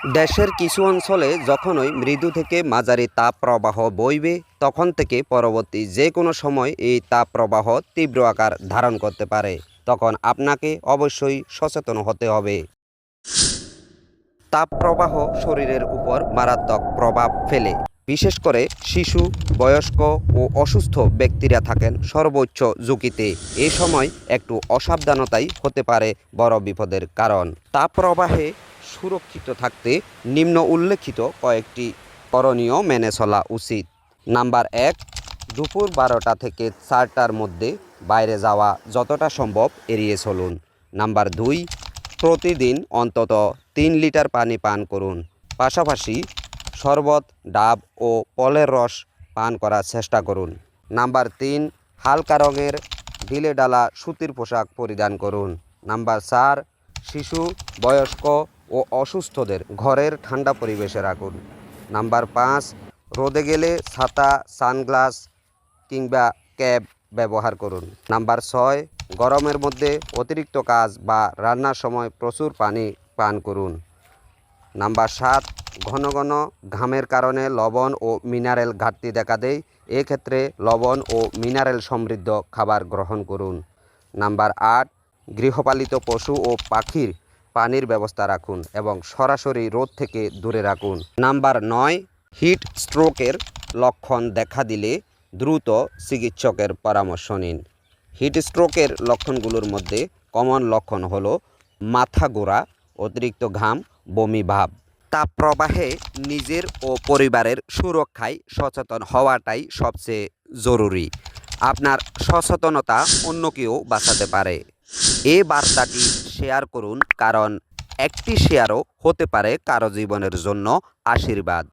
দেশের কিছু অঞ্চলে যখনই মৃদু থেকে মাঝারি তাপ প্রবাহ বইবে, তখন থেকে পরবর্তী যে কোনো সময় এই তাপ প্রবাহ তীব্র আকার ধারণ করতে পারে। তখন আপনাকে অবশ্যই সচেতন হতে হবে। তাপ প্রবাহ শরীরের উপর মারাত্মক প্রভাব ফেলে। বিশেষ করে শিশু, বয়স্ক ও অসুস্থ ব্যক্তিরা থাকেন সর্বোচ্চ ঝুঁকিতে। এ সময় একটু অসাবধানতাই হতে পারে বড় বিপদের কারণ। তাপ প্রবাহে সুরক্ষিত থাকতে নিম্ন উল্লেখিত কয়েকটি করণীয় মেনে চলা উচিত। নাম্বার এক, দুপুর বারোটা থেকে চারটার মধ্যে বাইরে যাওয়া যতটা সম্ভব এড়িয়ে চলুন। নাম্বার দুই, প্রতিদিন অন্তত তিন লিটার পানি পান করুন। পাশাপাশি শরবত, ডাব ও ফলের রস পান করার চেষ্টা করুন। নাম্বার তিন, হালকা রঙের ঢিলে ডালা সুতির পোশাক পরিধান করুন। নাম্বার চার, শিশু, বয়স্ক ও অসুস্থদের ঘরের ঠান্ডা পরিবেশে রাখুন। নাম্বার পাঁচ, রোদে গেলে ছাতা, সানগ্লাস কিংবা ক্যাব ব্যবহার করুন। নাম্বার ছয়, গরমের মধ্যে অতিরিক্ত কাজ বা রান্নার সময় প্রচুর পানি পান করুন। নাম্বার সাত, ঘন ঘন ঘামের কারণে লবণ ও মিনারেল ঘাটতি দেখা দেয়। এক্ষেত্রে লবণ ও মিনারেল সমৃদ্ধ খাবার গ্রহণ করুন। নাম্বার আট, গৃহপালিত পশু ও পাখির পানির ব্যবস্থা রাখুন এবং সরাসরি রোদ থেকে দূরে রাখুন। নাম্বার নয়, হিট স্ট্রোকের লক্ষণ দেখা দিলে দ্রুত চিকিৎসকের পরামর্শ নিন। হিট স্ট্রোকের লক্ষণগুলোর মধ্যে কমন লক্ষণ হলো মাথা গোড়া, অতিরিক্ত ঘাম, বমি ভাব। তাপ প্রবাহে নিজের ও পরিবারের সুরক্ষায় সচেতন হওয়াটাই সবচেয়ে জরুরি। আপনার সচেতনতা অন্যকেও বাঁচাতে পারে। এই বার্তাটি শেয়ার করুন কারণ একটি শেয়ারও হতে পারে কারও জীবনের জন্য আশীর্বাদ।